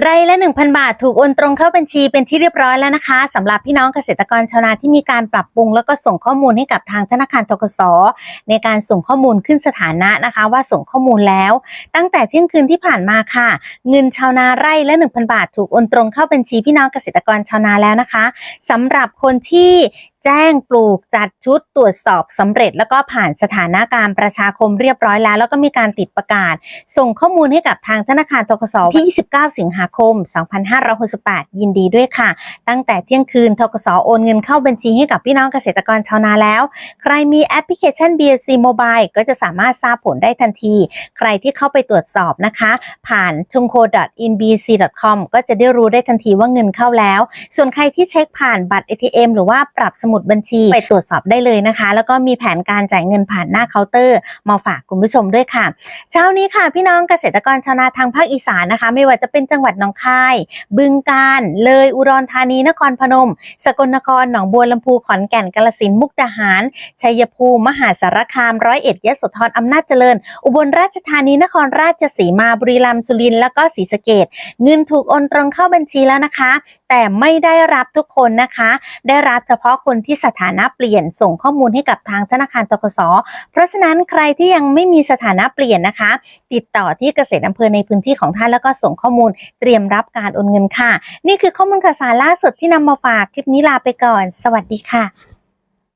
ไร่ละ 1,000 บาทถูกโอนตรงเข้าบัญชีเป็นที่เรียบร้อยแล้วนะคะสำหรับพี่น้องเกษตรกรชาวนาที่มีการปรับปรุง แล้วก็ส่งข้อมูลให้กับทางธนาคารทกสในการส่งข้อมูลขึ้นสถานะนะคะ ว่าส่งข้อมูลแล้ว ตั้งแต่เที่ยงคืนที่ผ่านมาค่ะ เงินชาวนาไร่ละ 1,000 บาท ถูกโอนตรงเข้าบัญชีพี่น้องเกษตรกรชาวนาแล้วนะคะสำหรับคนที่ แจ้งปลูกจัดชุดตรวจสอบสำเร็จ แล้วก็ผ่านสถานะการประชาคมเรียบร้อยแล้ว แล้วก็มีการติดประกาศ ส่งข้อมูลให้กับทางธนาคารทกสที่ 29 สิงหาคม 2568 ยินดีด้วยค่ะ ตั้งแต่เที่ยงคืนทกสโอนเงินเข้าบัญชีให้กับพี่น้องเกษตรกรชาวนาแล้ว ใครมีแอปพลิเคชัน BSC Mobile ก็จะสามารถทราบผลได้ทันที ใครที่เข้าไปตรวจสอบนะคะ ผ่าน c h u n g k o i n b c c o m ก็จะได้รู้ได้ทันทีว่าเงินเข้าแล้ว ส่วนใครที่เช็คผ่านบัตร ATM หรือว่าปรับสมุดบัญชีไปตรวจสอบได้เลยนะคะ แล้วก็มีแผนการจ่ายเงินผ่านหน้าเคาน์เตอร์มาฝากคุณผู้ชมด้วยค่ะ เช้านี้ค่ะ พี่น้องเกษตรกรชาวนาทางภาคอีสานนะคะ ไม่ว่าจะเป็นจังหวัดหนองคาย บึงกาฬเลยอุดรธานีนครพนม สกลนครหนองบัวลำพูขอนแก่นกาฬสินธุ์มุกดาหาร ชัยภูมิมหาสารคามร้อยเอ็ดยะโสธรอำนาจเจริญ อุบลราชธานีนครราชสีมาบุรีรัมย์สุรินทร์แล้วก็ศรีสะเกดเงินถูกโอนตรงเข้าบัญชีแล้วนะคะ แต่ไม่ได้รับทุกคนนะคะ ได้รับเฉพาะคนที่สถานะเปลี่ยนส่งข้อมูลให้กับทางธนาคารตกสเพราะฉะนั้นใครที่ยังไม่มีสถานะเปลี่ยนนะคะ ติดต่อที่เกษตรอำเภอในพื้นที่ของท่านแล้วก็ส่งข้อมูลเตรียมรับการโอนเงินค่ะ นี่คือข้อมูลข่าวสารล่าสุดที่นำมาฝากคลิปนี้ลาไปก่อน สวัสดีค่ะ